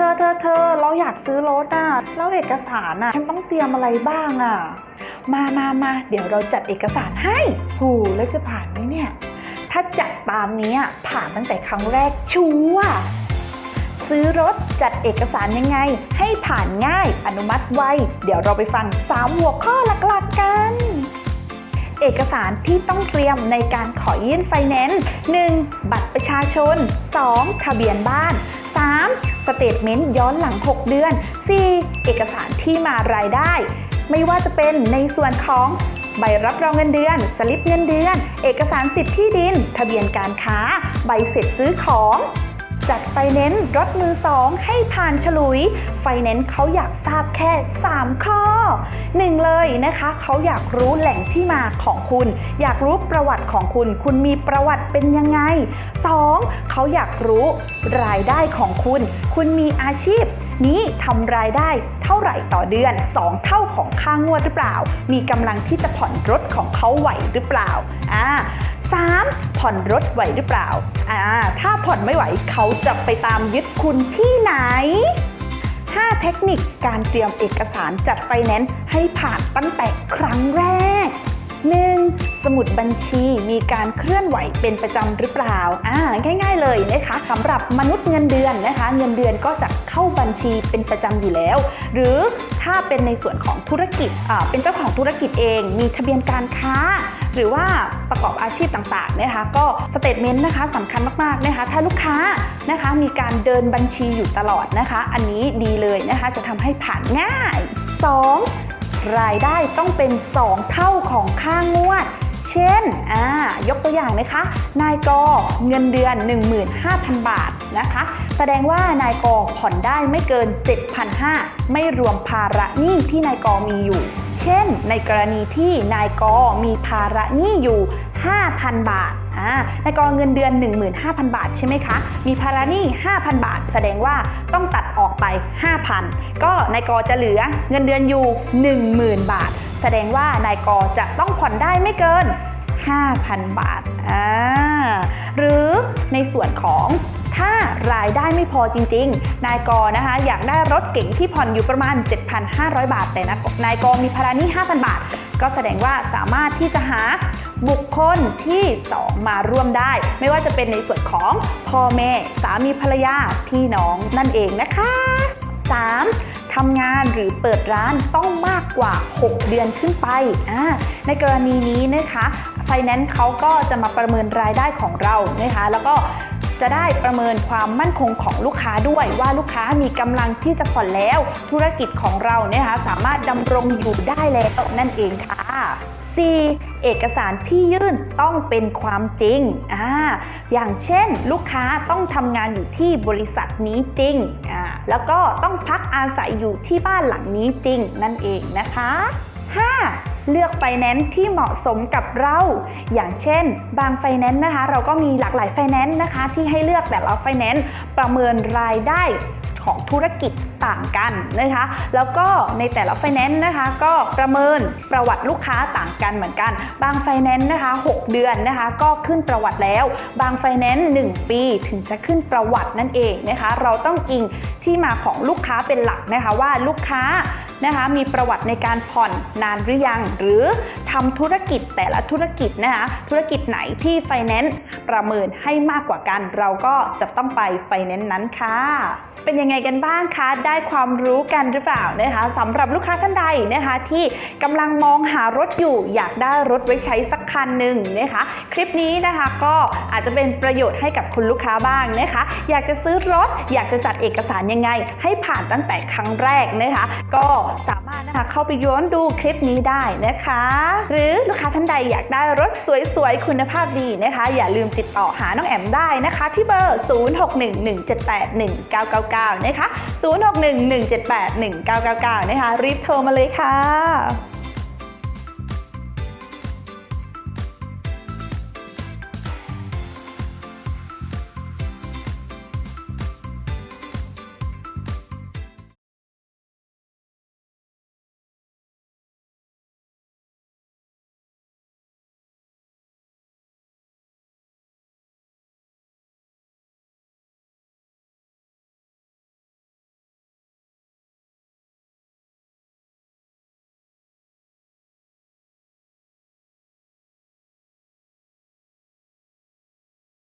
เธอเธอเธอเราอยากซื้อรถอะแล้วเอกสารอะ ฉันต้องเตรียมอะไรบ้างอะ มามามาเดี๋ยวเราจัดเอกสารให้หูแล้วจะผ่านไหมเนี่ย ถ้าจัดตามนี้ผ่านตั้งแต่ครั้งแรกชัวซื้อรถจัดเอกสารยังไง ให้ผ่านง่ายอนุมัติไว เดี๋ยวเราไปฟัง 3 หัวข้อหลักๆกันเอกสารที่ต้องเตรียมในการขอยื่นไฟแนนซ์ 1. บัตรประชาชน 2. ทะเบียนบ้าน เตทเมนต์ย้อนหลัง 6 เดือน 4. เอกสารที่มารายได้ ไม่ว่าจะเป็นในส่วนของใบรับรองเงินเดือน สลิปเงินเดือน เอกสารสิทธิ์ที่ดิน ทะเบียนการค้า ใบเสร็จซื้อของ จัดไฟแนนซ์รถมือสองให้ผ่านฉลุย ไฟแนนซ์เขาอยากทราบแค่ 3 ข้อ 1 เลยนะคะ เขาอยากรู้แหล่งที่มาของคุณ อยากรู้ประวัติของคุณ คุณมีประวัติเป็นยังไง 2. เขาอยากรู้รายได้ของคุณ คุณมีอาชีพนี้ทำรายได้เท่าไหร่ต่อเดือน 2 เท่าของค่างวดหรือเปล่า มีกำลังที่จะผ่อนรถของเขาไหวหรือเปล่าอ่า 3. ผ่อนรถไหวหรือเปล่าอ่า ถ้าผ่อนไม่ไหวเขาจะไปตามยึดคุณที่ไหน 5 เทคนิคการเตรียมเอกสารจัดไฟแนนซ์ให้ผ่านตั้งแต่ครั้งแรก 1. สมุดบัญชีมีการเคลื่อนไหวเป็นประจำหรือเปล่า อ่า ง่าย ๆ เลยนะคะสำหรับมนุษย์เงินเดือนนะคะ เงินเดือนก็จะเข้าบัญชีเป็นประจำอยู่แล้ว หรือถ้าเป็นในส่วนของธุรกิจอ่าเป็นเจ้าของธุรกิจเอง มีทะเบียนการค้า หรือว่าประกอบอาชีพต่างๆนะคะ ก็สเตทเมนต์นะคะสำคัญมากๆนะคะ ถ้าลูกค้านะคะมีการเดินบัญชีอยู่ตลอดนะคะ อันนี้ดีเลยนะคะ จะทำให้ผ่านง่าย 2. รายได้ต้องเป็น 2 เท่าของค่างวด เช่นอ่ายกตัวอย่างนะคะ นายกเงินเดือน 15,000 บาทนะคะ แสดงว่านายกผ่อนได้ไม่เกิน 7,500 ไม่รวมภาระหนี้ที่นายกมีอยู่ เช่น ในกรณีที่นายกมีภาระหนี้อยู่ 5,000 บาทอ่านายกเงินเดือน 15,000 บาทใช่ไหมคะ มีภาระหนี้ 5,000 บาท แสดงว่าต้องตัดออกไป 5,000 ก็นายกจะเหลือเงินเดือนอยู่ 10,000 บาท แสดงว่านายกจะต้องผ่อนได้ไม่เกิน 5,000 บาทอ่าหรือในส่วนของ ไม่พอจริง ๆ นายกนะคะ อยากได้รถเก๋งที่ผ่อนอยู่ประมาณ 7,500 บาท แต่นะนายกมีภาระหนี้5,000 บาท ก็แสดงว่าสามารถที่จะหาบุคคลที่ 2 มาร่วมได้ ไม่ว่าจะเป็นในส่วนของพ่อแม่ สามีภรรยาพี่น้องนั่นเองนะคะ 3. ทำงานหรือเปิดร้านต้องมากกว่า 6 เดือนขึ้นไป ในกรณีนี้นะคะ ไฟแนนซ์เขาก็จะมาประเมินรายได้ของเรานะคะแล้วก็จะได้ประเมินความมั่นคงของลูกค้าด้วยว่าลูกค้ามีกำลังที่จะผ่อนแล้ว ธุรกิจของเราเนะคะสามารถดำรงอยู่ได้แล้วนั่นเองค่ะ 4. เอกสารที่ยื่นต้องเป็นความจริงอ่าอย่างเช่น ลูกค้าต้องทำงานอยู่ที่บริษัทนี้จริงอ่าแล้วก็ต้องพักอาศัยอยู่ที่บ้านหลังนี้จริงนั่นเองนะคะ 5. เลือกไฟแนนซ์ที่เหมาะสมกับเรา อย่างเช่น บางไฟแนนซ์นะคะ เราก็มีหลากหลายไฟแนนซ์นะคะ ที่ให้เลือกแต่ละไฟแนนซ์ประเมินรายได้ของธุรกิจต่างกันนะคะ แล้วก็ในแต่ละไฟแนนซ์นะคะ ก็ประเมินประวัติลูกค้าต่างกันเหมือนกัน บางไฟแนนซ์นะคะ 6 เดือนนะคะ ก็ขึ้นประวัติแล้ว บางไฟแนนซ์1ปีถึงจะขึ้นประวัตินั่นเองนะคะ เราต้องอิงที่มาของลูกค้าเป็นหลักนะคะว่าลูกค้า นะคะมีประวัติในการผ่อนนานหรือยัง หรือทำธุรกิจแต่ละธุรกิจนะคะธุรกิจไหนที่ไฟแนนซ์ ประเมินให้มากกว่ากัน เราก็จะต้องไปไฟแนนซ์นั้นค่ะ เป็นยังไงกันบ้างคะ ได้ความรู้กันหรือเปล่านะคะสำหรับลูกค้าท่านใดนะคะ ที่กำลังมองหารถอยู่ อยากได้รถไว้ใช้สักคันหนึ่งนะคะ คลิปนี้นะคะก็อาจจะเป็นประโยชน์ให้กับคุณลูกค้าบ้างนะคะ อยากจะซื้อรถ อยากจะจัดเอกสารยังไง ให้ผ่านตั้งแต่ครั้งแรกนะคะ ก็สามารถนะคะเข้าไปย้อนดูคลิปนี้ได้นะคะ หรือลูกค้าท่านใดอยากได้รถสวยๆคุณภาพดีนะคะ อย่าลืมติดต่อหาน้องแอมได้นะคะ ที่เบอร์ 0611781999 นะคะ 0611781999 นะคะ รีบโทรมาเลยค่ะ